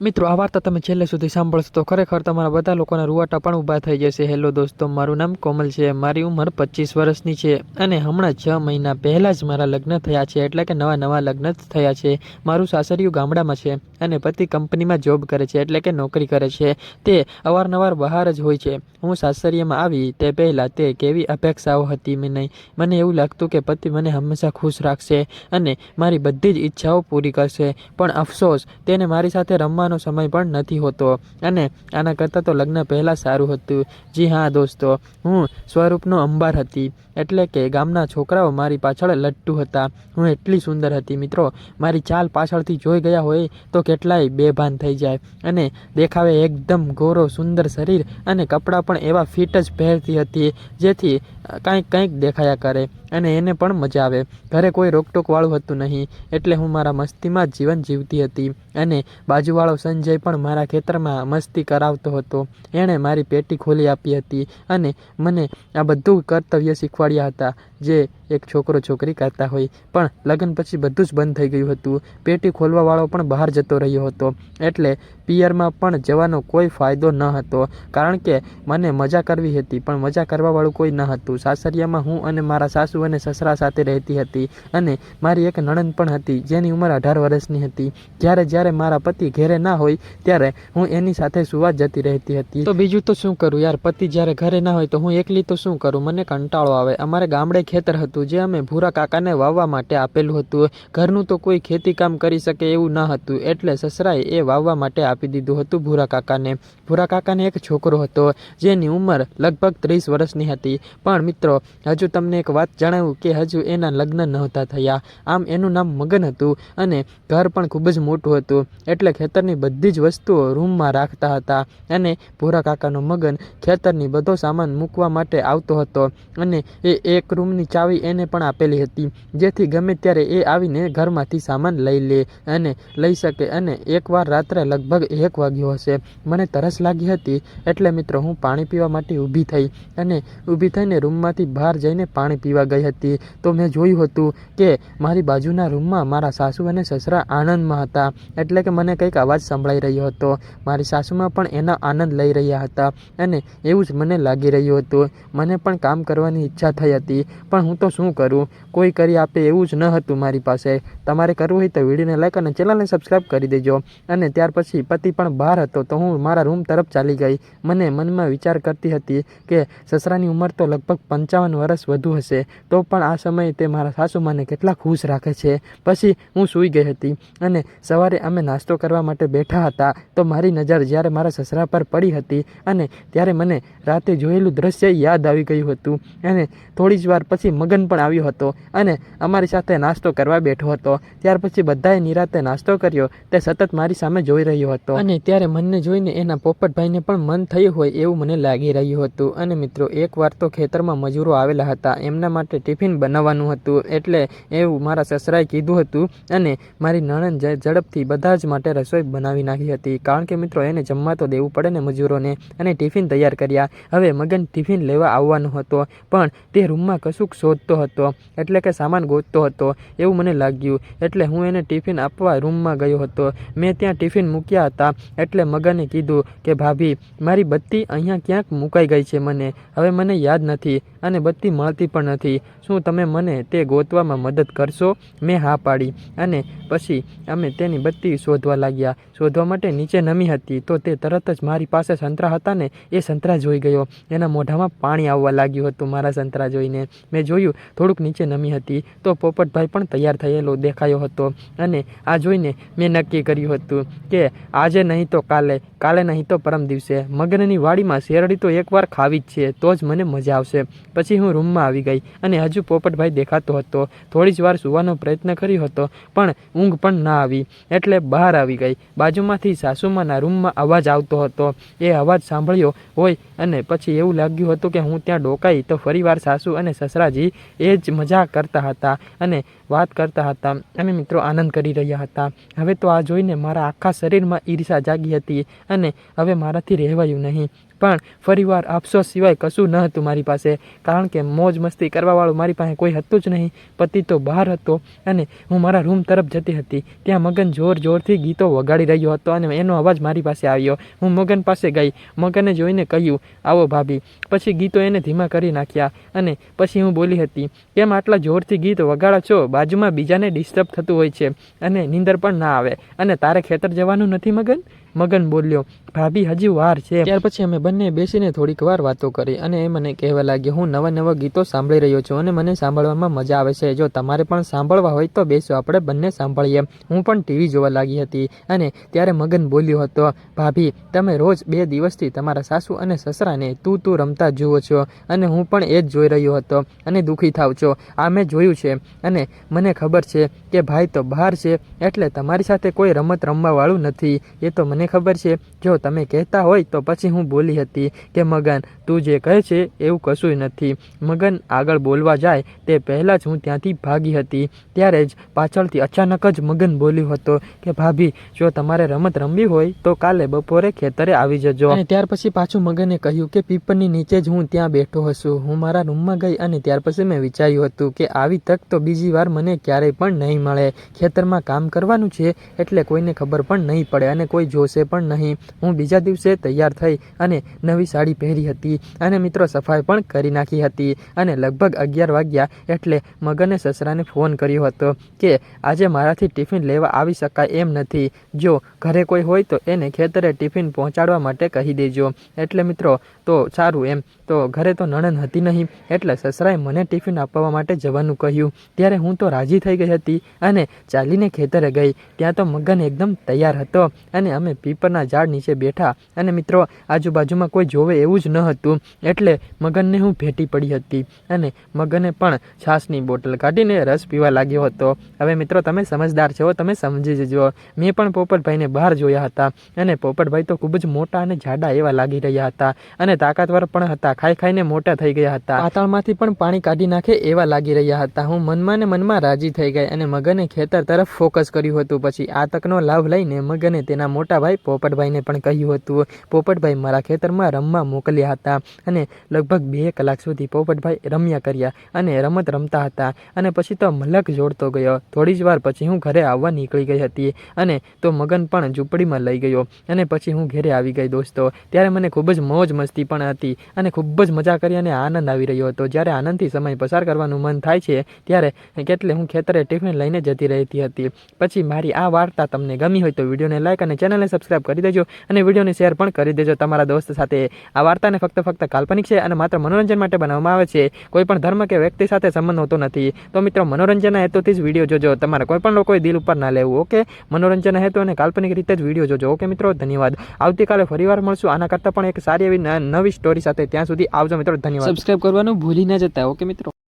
મિત્રો, આ વાર્તા તમે છેલ્લે સુધી સાંભળશો તો ખરેખર તમારા બધા લોકોના રૂવાટા પણ ઊભા થઈ જશે. હેલો દોસ્તો, મારું નામ કોમલ છે. મારી ઉંમર પચીસ વર્ષની છે અને હમણાં છ મહિના પહેલાં જ મારા લગ્ન થયા છે, એટલે કે નવા નવા લગ્ન થયા છે. મારું સાસરિયું ગામડામાં છે અને પતિ કંપનીમાં જોબ કરે છે, એટલે કે નોકરી કરે છે. તે અવારનવાર બહાર જ હોય છે. હું સાસરિયામાં આવી તે પહેલાં તે કેવી અપેક્ષાઓ હતી મને મને એવું લાગતું કે પતિ મને હંમેશા ખુશ રાખશે અને મારી બધી જ ઈચ્છાઓ પૂરી કરશે. પણ અફસોસ, તેને મારી સાથે રમવાનો સમય પણ નથી હોતો. અને આના કરતાં તો લગ્ન પહેલાં સારું હતું. જી હા, દોસ્તો, હું સ્વરૂપનો અંબાર હતી. એટલે કે ગામના છોકરાઓ મારી પાછળ લટ્ટુ હતા. હું એટલી સુંદર હતી, મિત્રો. મારી ચાલ પાછળથી જોઈ ગયા હોય તો કેટલાય બેભાન થઈ જાય. અને દેખાવે એકદમ ગોરો, સુંદર શરીર અને કપડાં પણ એવા ફિટ જ પહેરતી હતી. જેથી કાંઈક કંઈક દેખાયા કરે અને એને પણ મજા આવે. ઘરે કોઈ રોકટોકવાળું હતું નહીં, એટલે હું મારા મસ્તીમાં જ જીવન જીવતી હતી અને બાજુવાળો સંજય પણ મારા ખેતરમાં મસ્તી કરાવતો હતો. એણે મારી પેટી ખોલી આપી હતી અને મને આ બધું કર્તવ્ય શીખવાડ્યા હતા. જે એક છોકરો છોકરી કરતા હોય. પણ લગ્ન પછી બધું જ બંધ થઈ ગયું હતું. પેટી ખોલવાવાળો પણ બહાર જતો રહ્યો હતો. એટલે પિયરમાં પણ જવાનો કોઈ ફાયદો ન હતો. કારણ કે મને મજા કરવી હતી, પણ મજા કરવાવાળું કોઈ ન હતું. સાસરિયામાં હું અને મારા સાસુ અને સસરા સાથે રહેતી હતી અને મારી એક નણંદ પણ હતી, જેની ઉંમર અઢાર વર્ષની હતી. જ્યારે જ્યારે મારા પતિ ઘેરે ના હોય, ત્યારે હું એની સાથે સુવા જતી રહેતી હતી. તો બીજું તો શું કરું યાર? પતિ જ્યારે ઘરે ના હોય તો હું એકલી તો શું કરું? મને કંટાળો આવે. અમારે ગામડે ખેતર હતું, જે અમે ભૂરા કાકાને વાવવા માટે આપેલું હતું. ઘરનું તો કોઈ ખેતી કામ કરી શકે એવું ન હતું, એટલે સસરાએ એ વાવવા માટે આપી દીધું હતું ભૂરા કાકાને. ભૂરા કાકાને એક છોકરો હતો, જેની ઉંમર લગભગ ત્રીસ વર્ષની હતી. પણ મિત્રો, હજુ તમને એક વાત જણાવું કે હજુ એના લગ્ન નહોતા થયા. આમ એનું નામ મગન હતું અને ઘર પણ ખૂબ જ મોટું હતું, એટલે ખેતરની બધી જ વસ્તુઓ રૂમમાં રાખતા હતા. અને ભૂરા કાકાનો મગન ખેતરની બધો સામાન મૂકવા માટે આવતો હતો અને એ એક રૂમની ચાવી એને પણ આપેલી હતી, જેથી ગમે ત્યારે એ આવીને ઘરમાંથી સામાન લઈ લે અને લઈ શકે અને એકવાર રાત્રે લગભગ એક વાગ્યો હશે. મને તરસ લાગી હતી, એટલે મિત્રો હું પાણી પીવા માટે ઊભી થઈ અને ઊભી થઈને રૂમમાંથી બહાર જઈને પાણી પીવા ગઈ હતી. તો મેં જોયું હતું કે મારી બાજુના રૂમમાં મારા સાસુ અને સસરા આનંદમાં હતા, એટલે કે મને કંઈક અવાજ સંભળાઈ રહ્યો હતો. મારી સાસુમાં પણ એના આનંદ લઈ રહ્યા હતા અને એવું જ મને લાગી રહ્યું હતું. મને પણ કામ કરવાની ઈચ્છા થઈ હતી. પણ હું તો શું કરું? કોઈ કરી આપે એવું જ ન હતું મારી પાસે. તમારે કરવું હોય તો વિડીયોને લાઈક અને ચેનલને સબસ્ક્રાઈબ કરી દેજો. અને ત્યાર પછી પતિ પણ બહાર હતો તો હું મારા રૂમ તરફ ચાલી ગઈ. મને મનમાં વિચાર કરતી હતી કે સસરાની ઉંમર તો લગભગ પંચાવન વર્ષ વધુ હશે. તો પણ આ સમયે તે મારા સાસુમાને કેટલા ખુશ રાખે છે. પછી હું સૂઈ ગઈ હતી અને સવારે અમે નાસ્તો કરવા માટે બેઠા હતા. તો મારી નજર જ્યારે મારા સસરા પર પડી હતી અને ત્યારે મને રાતે જોયેલું દ્રશ્ય યાદ આવી ગયું હતું. અને થોડી જ વાર પછી મગન પણ આવ્યો હતો અને અમારી સાથે નાસ્તો કરવા બેઠો હતો. ત્યાર પછી બધાએ નિરાતે નાસ્તો કર્યો. તે સતત મારી સામે જોઈ રહ્યો હતો. અને ત્યારે મને જોઈને એના પોપટભાઈને પણ મન થયું હોય એવું મને લાગી રહ્યું હતું. અને મિત્રો એકવાર તો ખેતરમાં મજૂરો આવેલા હતા. એમના માટે ટિફિન બનાવવાનું હતું. એટલે એવું મારા સસરાએ કીધું હતું અને મારી નણંદ ઝડપથી બધા જ માટે રસોઈ બનાવી નાખી હતી. કારણ કે મિત્રો, એને જમવા તો દેવું પડે ને મજૂરોને. અને ટિફિન તૈયાર કર્યા. હવે મગન ટિફિન લેવા આવવાનો હતો. પણ તે રૂમમાં કશુંક શોધતો હતો, એટલે કે સામાન ગોતતો હતો, એવું મને લાગ્યું. એટલે હું એને ટિફિન આપવા રૂમમાં ગયો હતો. મેં ત્યાં ટિફિન મૂક્યા હતા, એટલે મગને કીધું કે, ભાભી, મારી બત્તી અહીંયા ક્યાંક મુકાઈ ગઈ છે મને. હવે મને યાદ નથી અને બત્તી મળતી પણ નથી. શું તમે મને તે ગોતવામાં મદદ કરશો? મેં હા પાડી. અને પછી અમે તેની બત્તી શોધવા લાગ્યા. શોધવા માટે નીચે નમી હતી, તો તે તરત જ મારી પાસે સંતરા હતા ને, એ સંતરા જોઈ ગયો. એના મોઢામાં પાણી આવવા લાગ્યું હતું મારા સંતરા જોઈને. મેં જોયું, થોડુંક નીચે નમી હતી, તો પોપટભાઈ પણ તૈયાર થયેલો દેખાયો હતો. અને આ જોઈને મેં નક્કી કર્યું હતું કે આજે નહીં તો કાલે કાલે નહીં તો પરમ દિવસે. મગનની વાડીમાં શેરડી તો એકવાર ખાવી જ છે, તો જ મને મજા આવશે. પછી હું રૂમમાં આવી ગઈ અને હજુ પોપટભાઈ દેખાતો હતો. થોડી જ વાર સુવાનો પ્રયત્ન કર્યો હતો, પણ ઊંઘ પણ ના આવી. એટલે બહાર આવી ગઈ. બાજુમાંથી સાસુમાના રૂમમાં અવાજ આવતો હતો. એ અવાજ સાંભળ્યો હોય અને પછી એવું લાગ્યું હતું કે હું ત્યાં ડોકાઈ તો ફરીવાર સાસુ અને સસરાજી એ જ મજા કરતા હતા અને વાત કરતા હતા. અને મિત્રો આનંદ કરી રહ્યા હતા. હવે તો આ જોઈને મારા આખા શરીરમાં ઈર્ષા જાગી હતી અને હવે મારાથી રહેવાયું નહીં. પણ ફરીવાર અફસોસ સિવાય કશું ન હતું મારી પાસે, કારણ કે મોજ મસ્તી કરવાવાળું મારી પાસે કોઈ હતું જ નહીં. પતિ તો બહાર હતો અને હું મારા રૂમ તરફ જતી હતી. ત્યાં મગન જોર જોરથી ગીતો વગાડી રહ્યો હતો અને એનો અવાજ મારી પાસે આવ્યો. હું મગન પાસે ગઈ. મગને જોઈને કહ્યું, આવો ભાભી. પછી ગીતો એને ધીમા કરી નાખ્યા અને પછી હું બોલી હતી, કેમ આટલા જોરથી ગીત વગાડો છો? બાજુમાં બીજાને ડિસ્ટર્બ થતું હોય છે અને નીંદર પણ ના આવે. અને તારે ખેતર જવાનું નથી મગન? મગન બોલ્યો, ભાભી, હજી વાર છે. ત્યાર પછી અમે બંને બેસીને થોડીક વાર વાતો કરી અને એ મને કહેવા લાગ્યો, હું નવા નવા ગીતો સાંભળી રહ્યો છું અને મને સાંભળવામાં મજા આવે છે. જો તમારે પણ સાંભળવા હોય તો બેસો, આપણે બંને સાંભળીએ. હું પણ ટીવી જોવા લાગી હતી અને ત્યારે મગન બોલ્યો હતો, ભાભી, તમે રોજ બે દિવસથી તમારા સાસુ અને સસરાને તું તું રમતા જુઓ છો અને હું પણ એ જ જોઈ રહ્યો હતો અને દુઃખી થાવ છો. આ મેં જોયું છે અને મને ખબર છે કે ભાઈ તો બહાર છે એટલે તમારી સાથે કોઈ રમત રમવાવાળું નથી. એ તો મને ખબર છે. જો તમે કહેતા હોય તો પછી હું બોલી હતી કે, મગન, તું જે કહે છે એવું કશું નથી. મગન આગળ બોલવા જાય તે પહેલાં જ હું ત્યાંથી ભાગી હતી. ત્યારે જ પાછળથી અચાનક જ મગન બોલ્યો હતો કે, ભાભી, જો તમારે રમત રમવી હોય તો કાલે બપોરે ખેતરે આવી જજો. અને ત્યાર પછી પાછું મગને કહ્યું કે, પીપળની નીચે જ હું ત્યાં બેઠો હશું. હું મારા રૂમમાં ગઈ અને ત્યાર પછી મેં વિચાર્યું હતું કે, આવી તક તો બીજી વાર મને ક્યારેય પણ નહીં મળે. ખેતરમાં કામ કરવાનું છે એટલે કોઈને ખબર પણ નહીં પડે અને કોઈ જોશે પણ નહીં. હું બીજા દિવસે તૈયાર થઈ અને નવી સાડી પહેરી હતી અને મિત્રો સફાઈ પણ કરી નાખી હતી. અને લગભગ અગિયાર વાગ્યા એટલે મગને સસરાને ફોન કર્યો હતો કે, આજે મારાથી ટિફિન લેવા આવી શકાય એમ નથી. જો ઘરે કોઈ હોય તો એને ખેતરે ટિફિન પહોંચાડવા માટે કહી દેજો. એટલે મિત્રો, તો સારું એમ. તો ઘરે તો નણંદ હતી નહીં, એટલે સસરાએ મને ટિફિન આપવા માટે જવાનું કહ્યું. ત્યારે હું તો રાજી થઈ ગઈ હતી અને ચાલીને ખેતરે ગઈ. ત્યાં તો મગન એકદમ તૈયાર હતો અને અમે પીપરના ઝાડ નીચે બેઠા અને મિત્રો, આજુબાજુમાં કોઈ જોવે એવું જ ન હતું. એટલે મગનને હું ભેટી પડી હતી અને મગને પણ છાશની બોટલ કાઢીને રસ પીવા લાગ્યો હતો. હવે મિત્રો, તમે સમજદાર છો, તમે સમજી જજો. મેં પણ પોપટભાઈને બહાર જોયા હતા અને પોપટભાઈ તો ખૂબ જ મોટા અને જાડા એવા લાગી રહ્યા હતા અને તાકાતવર પણ હતા, ખાઈ ખાઈને મોટા થઈ ગયા હતા. પાતાળમાંથી પણ પાણી કાઢી નાખે એવા લાગી રહ્યા હતા. હું મનમાં ને મનમાં રાજી થઈ ગઈ અને મગને ખેતર તરફ ફોકસ કર્યું હતું. પછી આ તકનો લાભ લઈને મગને તેના મોટા ભાઈ પોપટભાઈને પણ કહ્યું હતું. પોપટભાઈ મારા ખેતરમાં રમવા મોકલ્યા હતા અને લગભગ બે કલાક સુધી પોપટભાઈ રમ્યા કર્યા અને રમત રમતા હતા અને પછી તો મલક જોડતો ગયો. થોડી જ વાર પછી હું ઘરે આવવા નીકળી ગઈ હતી અને તો મગન પણ ઝૂંપડીમાં લઈ ગયો અને પછી હું ઘરે આવી ગઈ દોસ્તો. ત્યારે મને ખૂબ જ મોજ મસ્તી પણ હતી અને ખૂબ જ મજા કરી અને આનંદ આવી રહ્યો હતો. જ્યારે આનંદથી સમય પસાર કરવાનું મન થાય છે, ત્યારે કેટલે હું ખેતરે ટિફિન લઈને જતી રહેતી હતી. પછી મારી આ વાર્તા તમને ગમી હોય તો વિડીયોને લાઈક અને ચેનલને સબસ્ક્રાઇબ કરી દેજો અને વિડીયોને શેર પણ કરી દેજો. તમારા દોસ્ત સાથે આ વાર્તાને ફક્ત ફક્ત કાલ્પનિક છે અને માત્ર મનોરંજન માટે બનાવવામાં આવે છે. કોઈ પણ ધર્મ કે વ્યક્તિ સાથે સંબંધ હોતો નથી. તો મિત્રો, મનોરંજનના હેતુથી જ વીડિયો જોજો. તમારે કોઈ પણ લોકોએ દિલ ઉપર ના લેવું, ઓકે? મનોરંજનના હેતુ અને કાલ્પનિક રીતે જ વીડિયો જોજો, ઓકે મિત્રો? ધન્યવાદ. આવતીકાલે ફરીવાર મળશું. આના કરતાં પણ એક સારી એવી નવી સ્ટોરી સાથે. ત્યાં સુધી આવજો મિત્રો. ધન્યવાદ. સબસ્ક્રાઇબ કરવાનું ભૂલી ના જતા, ઓકે મિત્રો?